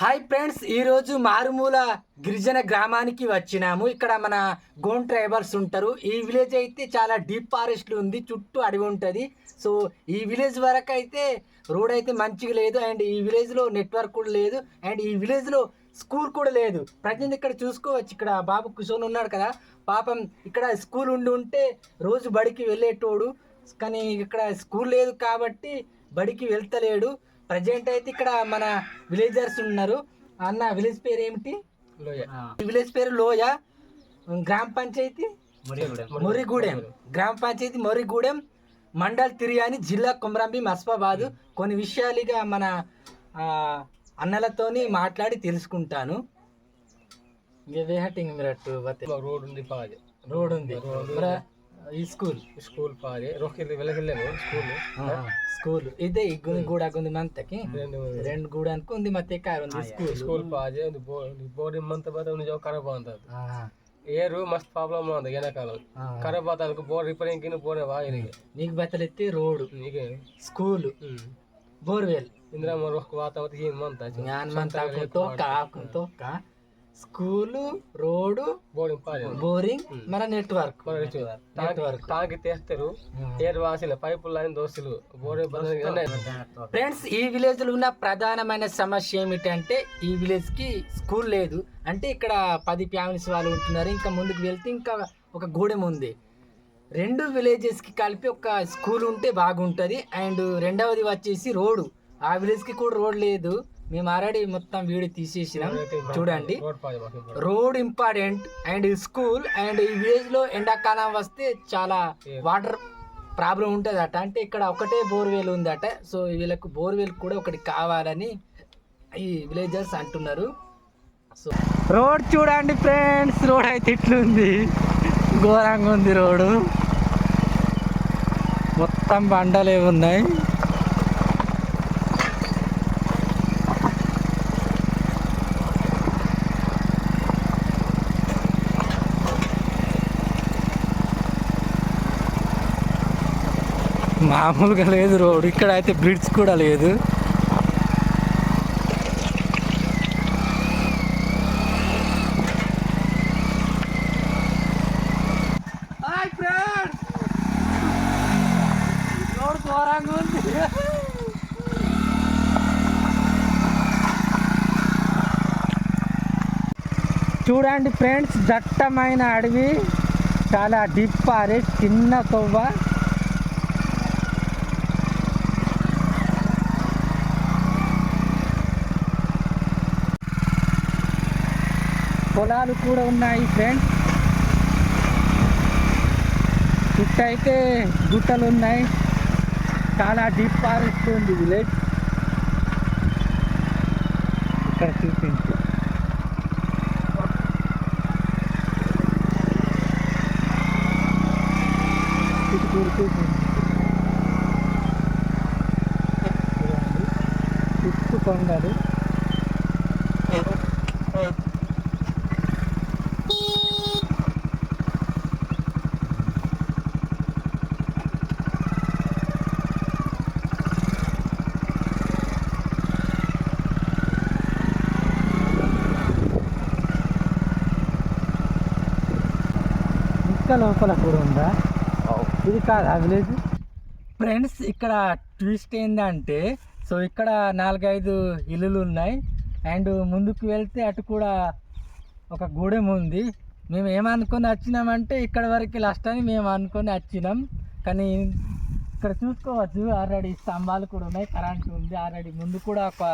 Hi friends ఈరోజు మారుమూల గిరిజన గ్రామానికి వచ్చినాము. ఇక్కడ మన గోన్ ట్రైబల్స్ ఉంటారు. ఈ విలేజ్ అయితే చాలా డీప్ ఫారెస్ట్ ఉంది చుట్టూ అడవి ఉంటుంది. సో ఈ విలేజ్ వరకు అయితే రోడ్ అయితే మంచిగా లేదు అండ్ ఈ విలేజ్లో నెట్వర్క్ కూడా లేదు అండ్ ఈ విలేజ్లో స్కూల్ కూడా లేదు. ప్రజెంట్ ఇక్కడ చూసుకోవచ్చు ఇక్కడ బాబు కుషోన్ ఉన్నాడు కదా. పాపం ఇక్కడ స్కూల్ ఉండి ఉంటే రోజు బడికి వెళ్ళేటోడు. కానీ ఇక్కడ స్కూల్ లేదు కాబట్టి బడికి వెళ్తలేడు. ప్రజెంట్ అయితే ఇక్కడ మన విలేజర్స్ ఉన్నారు. అన్న విలేజ్ పేరు ఏమిటి ఈ విలేజ్ పేరు లోయ. గ్రామ పంచాయతీ? మొరిగూడెం. గ్రామ పంచాయతీ మొరిగూడెం. మండల్ తిరియాని జిల్లా కొమరంభీం అస్ఫాబాద్. కొన్ని విషయాలుగా మన అన్నలతోని మాట్లాడి తెలుసుకుంటాను. రోడ్ ఉంది రోడ్ ఉంది. మరి ఈ స్కూల్ స్కూల్ పాది రొక్కి వెళ్ళకెళ్ళాము స్కూల్ స్కూల్ ఇదే ఈ గుంది గూడ గుంది మంతకి రెండు రెండు గూడానికి ఉంది ಮತ್ತೆ ಕಾರ್ ఉంది స్కూల్ ಸ್ಕೂಲ್ ಪಾಜೆ ಒಂದು ಬೋರ್ಡ್ ಮಂತ್ ಬದ ಒಂದು ಜಾವ ಖರಾಬ್ ಅಂತದ್ದು ಏರು ಮಸ್ತ್ ಪ್ರಾಬ್ಲಮ್ ಅಂದ ಏನಕಾಲ ಖರಾಬ್ ಆತ ಅದಕ್ಕೆ ಬೋರ್ಡ್ ರಿಪೇರಿಂಗ್ ಕಿನ್ನು ಬೋರ್ಡ್ ವಾ ಇಲ್ಲಿಗೆ నీకు బతలెత్తి రోడ్ ಈಗ స్కూల్ బోర్వెల్ ಇಂದ್ರ ರೊಕ್ಕ ವಾತಾವರಣ ಹಿಂಗ್ ಮಂತ జ్ఞాన్ మంత తోక తోక school road school road boring మన నెట్వర్క్. నెట్వర్క్. తాగి తెస్తారు. ఏరు వాసులు పైపు లైన్ దోస్తులు. ఫ్రెండ్స్ ఈ విలేజ్లో ఉన్న ప్రధానమైన సమస్య ఏమిటంటే ఈ విలేజ్కి స్కూల్ లేదు. అంటే ఇక్కడ పది ఫ్యామిలీస్ వాళ్ళు ఉంటున్నారు. ఇంకా ముందుకు వెళ్తే ఇంకా ఒక గూడెం ఉంది. రెండు విలేజెస్కి కలిపి ఒక స్కూల్ ఉంటే బాగుంటుంది. అండ్ రెండవది వచ్చేసి రోడ్డు. ఆ విలేజ్కి కూడా రోడ్ లేదు. మేము ఆల్రెడీ మొత్తం వీడియో తీసేసినాం. చూడండి. Road important and school and ఈ విలేజ్లో ఎండాకాలం వస్తే చాలా వాటర్ ప్రాబ్లం ఉంటుంది అట అంటే ఇక్కడ ఒకటే బోర్వెల్ ఉందట. సో వీళ్ళకు బోర్వెల్ కూడా ఒకటి కావాలని ఈ విలేజర్స్ అంటున్నారు. సో రోడ్ చూడండి ఫ్రెండ్స్ రోడ్ అయితే ఇట్లుంది. ఘోరంగా ఉంది రోడ్డు. మొత్తం బండలే ఉన్నాయి. మామూలుగా లేదు రోడ్. ఇక్కడ అయితే బ్రిడ్జ్ కూడా లేదు. చూడండి ఫ్రెండ్స్ దట్టమైన అడవి. చాలా డిప్ ఫారెస్ట్ చిన్న తవ్వ పొలాలు కూడా ఉన్నాయి ఫ్రెండ్స్ చుట్టూ అయితే గుట్టలు ఉన్నాయి చాలా డీప్ ఫారెస్ట్ ఉంది విలేజ్ ఇక్కడ చూపించు. ఇటు చూపించు. చుట్టూ కొండలు. ఇంకా లోపల కూడా ఉందా ఇది కాదా విలేజ్? ఫ్రెండ్స్ ఇక్కడ ట్విస్ట్ ఏంటంటే సో ఇక్కడ నాలుగైదు ఇల్లులు ఉన్నాయి అండ్ ముందుకు వెళ్తే అటు కూడా ఒక గూడెం ఉంది మేము ఏమనుకొని వచ్చినామంటే ఇక్కడ వరకు లాస్ట్ అని మేము అనుకొని వచ్చినాం. కానీ ఇక్కడ చూసుకోవచ్చు ఆల్రెడీ స్తంభాలు కూడా ఉన్నాయి కరెంట్ ఉంది. ఆల్రెడీ ముందు కూడా ఒక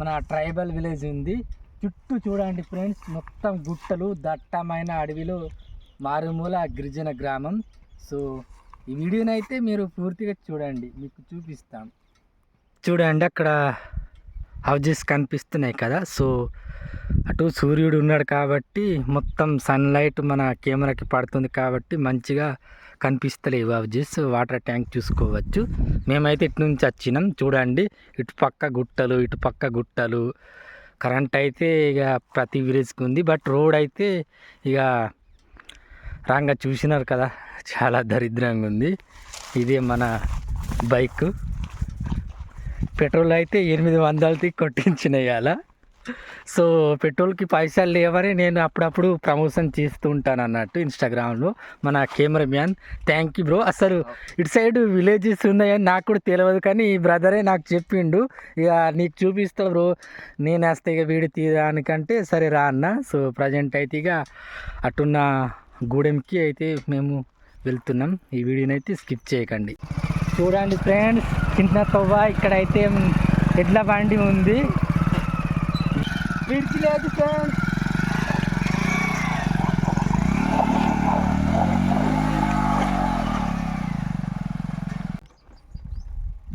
మన ట్రైబల్ విలేజ్ ఉంది. చుట్టూ చూడండి ఫ్రెండ్స్ మొత్తం గుట్టలు దట్టమైన అడవిలో. మారుమూల గిరిజన గ్రామం. సో ఈ వీడియోని అయితే మీరు పూర్తిగా చూడండి. మీకు చూపిస్తాం. చూడండి అక్కడ హౌజెస్ కనిపిస్తున్నాయి కదా. సో అటు సూర్యుడు ఉన్నాడు కాబట్టి మొత్తం సన్లైట్ మన కెమెరాకి పడుతుంది కాబట్టి మంచిగా కనిపిస్తలేవు హౌజెస్ వాటర్ ట్యాంక్ చూసుకోవచ్చు. మేమైతే ఇటు నుంచి వచ్చినాం. చూడండి ఇటు పక్క గుట్టలు ఇటు పక్క గుట్టలు. కరెంట్ అయితే ఇక ప్రతి విలేజ్కి ఉంది. బట్ రోడ్ అయితే ఇక రాంగా చూసినారు కదా చాలా దరిద్రంగా ఉంది. ఇదే మన బైక్. పెట్రోల్ అయితే ఎనిమిది వందలది కొట్టించిన ఇవాళ సో పెట్రోల్కి పైసలు లేవని నేను అప్పుడప్పుడు ప్రమోషన్ చేస్తూ ఉంటాను అన్నట్టు ఇన్స్టాగ్రామ్లో మన cameraman thank you bro. అసలు ఇటు సైడ్ విలేజెస్ ఉన్నాయని నాకు కూడా తెలియదు కానీ ఈ బ్రదరే నాకు చెప్పిండు. ఇక నీకు చూపిస్తా బ్రో. నేను వేస్తే ఇక వీడి తీయడానికంటే సరే రా అన్న. సో ప్రజెంట్ అయితే ఇక అటున్న గూడెంకి అయితే మేము వెళ్తున్నాం. ఈ వీడియోని అయితే స్కిప్ చేయకండి. చూడండి ఫ్రెండ్స్ చిన్న తవ్వ ఇక్కడైతే ఎడ్ల బండి ఉంది. బ్రిడ్జ్ లేదు ఫ్రెండ్స్.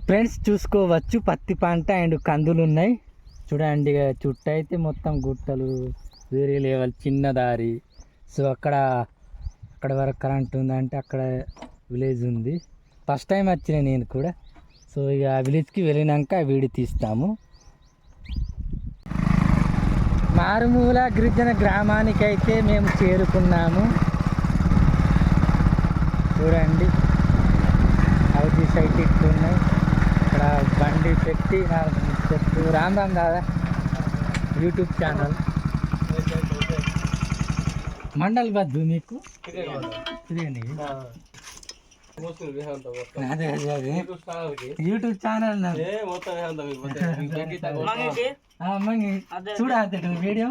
ఫ్రెండ్స్ చూసుకోవచ్చు పత్తి పంట అండ్ కందులు ఉన్నాయి. చూడండి చుట్టైతే చుట్టూ అయితే మొత్తం గుట్టలు వేరే లెవెల్ చిన్న దారి. సో అక్కడ అక్కడ వరకు కరెంట్ ఉందంటే అక్కడ విలేజ్ ఉంది. ఫస్ట్ టైం వచ్చిన నేను కూడా. సో ఇక విలేజ్కి వెళ్ళినాక వీడియో తీస్తాము. మారుమూల గిరిజన గ్రామానికి అయితే మేము చేరుకున్నాము. చూడండి. అవధి సైట్ ఇట్లున్నాయి ఇక్కడ బండి పెట్టి నాకు చెప్తూ రామ్ రామ్ దాదా యూట్యూబ్ ఛానల్ మండల్ బద్దు మీకు మొత్తం అదే అదే అదే. యూట్యూబ్ ఛానల్ చూడాలి వీడియో?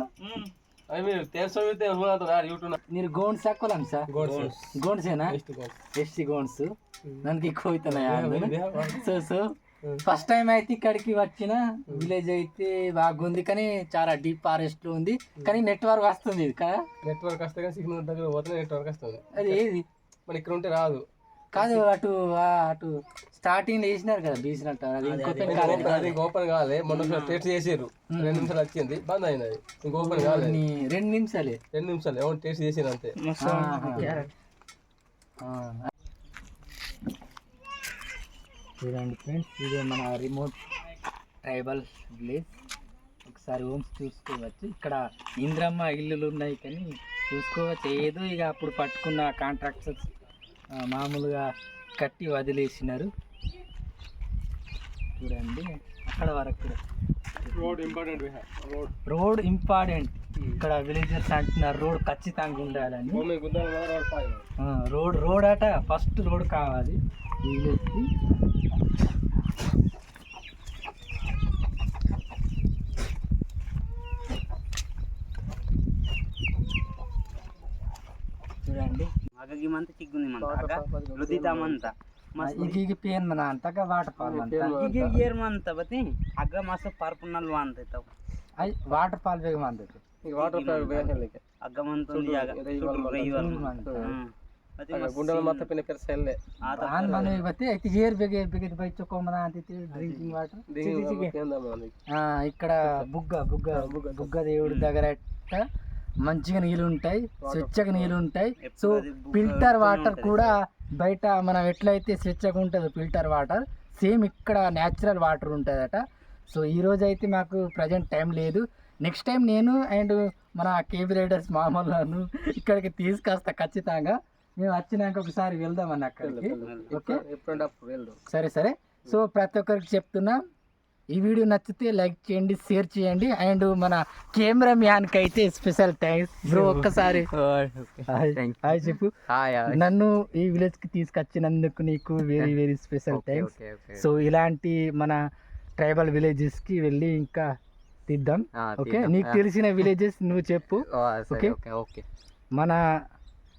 అవి మీరు తెలుసు తెలుసు యూట్యూబ్ మీరు గోండ్స్ కొలం సార్. గోడ్స్. గోండ్సేనా? నెక్స్ట్ ఫస్ట్ టైం అయితే ఇక్కడికి వచ్చిన విలేజ్ అయితే బాగుంది కానీ చాలా డీప్ ఫారెస్ట్లో ఉంది. కానీ నెట్వర్క్ వస్తుంది ఇది కదా. నెట్వర్క్ వస్తే కానీ సిగ్నల్ దగ్గర పోతే నెట్వర్క్ వస్తుంది. అది ఏది? మన ఇక్కడ ఉంటే రాదు. కాదు అటు ఆ, అటు స్టార్టింగ్ వేసినారు కదా బీసినట్టు. అది ఓపెన్ అది ఇంకా ఓపెన్ కాలే. మొన్న టెస్ట్ చేసారు రెండు నిమిషాలు వచ్చింది. బంద్ అయింది అది ఇంకా ఓపెన్ కాలే రెండు నిమిషాలే. రెండు నిమిషాలు. ఏమో టెస్ట్ చేసారు అంతే. చూడండి ఫ్రెండ్స్ ఇదే మన రిమోట్ ట్రైబల్ విలేజ్ ఒకసారి హోమ్స్ చూసుకోవచ్చు. ఇక్కడ ఇంద్రమ్మ ఇల్లులు ఉన్నాయి కానీ చూసుకోవచ్చు. ఏదో ఇక అప్పుడు పట్టుకున్న కాంట్రాక్టర్స్ మామూలుగా కట్టి వదిలేసినారు. చూడండి అక్కడ వరకు road important road road important ఇక్కడ విలేజర్స్ అంటున్నారు రోడ్ ఖచ్చితంగా ఉండాలని. రోడ్ రోడ్ రోడ్ అట ఫస్ట్ రోడ్ కావాలి. విలేజ్కి చూడండి ಮಗಗಿಮಂತ ಚಿಗ್ಗುಂದಿ ಮಂತ ರುದಿತ ಮಂತ ఇది ఇది పేన్ మన అంతగా వాటర్ ఫాల్ అంట ಈಗ ಏರ್ ಮಂತ ಬತ್ತಿ ಹಗ್ಗ ಮಾಸ ಪಾರ್ಪುನಲ್ ಅಂತ ಇತ್ತಾವ అయి వాటర్ ఫాల్ వేగం అందదు ಈಗ ವಾಟರ್ ಪ್ಯಾಕ್ ಬೇಕಲಿಕ್ಕೆ ಹಗ್ಗ ಮಂತ ಒಂದು ಜಾಗ ಗುಂಡಲ ಮತ್ತೆ ಪಿನ್ನ ಪೆರ್ಸ ಎಲ್ಲೆ దాని మనం బట్టి అయితే ఏర్ బెగ బెగ బై చొక్కోమన అంటే డ్రింకింగ్ వాటర్ ఆ, ఇక్కడ బుగ్గ బుగ్గ బుగ్గ దేవుడి దగ్గర అట్ట మంచిగా నీళ్ళు ఉంటాయి స్వచ్ఛగా నీళ్ళు ఉంటాయి సో ఫిల్టర్ వాటర్ కూడా బయట మనం ఎట్లయితే స్వచ్ఛగా ఉంటుందో ఫిల్టర్ వాటర్ సేమ్ ఇక్కడ న్యాచురల్ వాటర్ ఉంటుందట సో ఈ రోజు అయితే మాకు ప్రజెంట్ టైం లేదు నెక్స్ట్ టైం నేను అండ్ మన కేబీ రైడర్స్ మామూలను ఇక్కడికి తీసుకొస్తా ఖచ్చితంగా మేము వచ్చినాక ఒకసారి వెళ్దామని అక్కడికి. ఓకే? సరే సరే. సో ప్రతి ఒక్కరికి చెప్తున్నా ఈ వీడియో నచ్చితే లైక్ చేయండి షేర్ చేయండి అండ్ మన కెమెరా మ్యాన్కి అయితే స్పెషల్ థ్యాంక్స్. బ్రో ఒక్కసారి. హాయ్ చెప్పు. నన్ను ఈ విలేజ్కి తీసుకొచ్చినందుకు నీకు very very special thanks so ఇలాంటి మన ట్రైబల్ విలేజెస్కి వెళ్ళి ఇంకా తీద్దాం. ఓకే? నీకు తెలిసిన విలేజెస్ నువ్వు చెప్పు. Okay okay. మన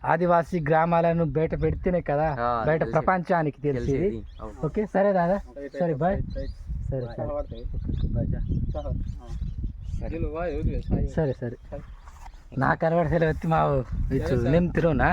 ఆదివాసీ గ్రామాలను బయట పెడితేనే కదా బయట ప్రపంచానికి తెలిసి ఓకే సరే దాదా సరే బాయ్ సరే సరే సరే. నా కనబడి సెలవు వచ్చి మా ఇచ్చు నేను తిరుగునా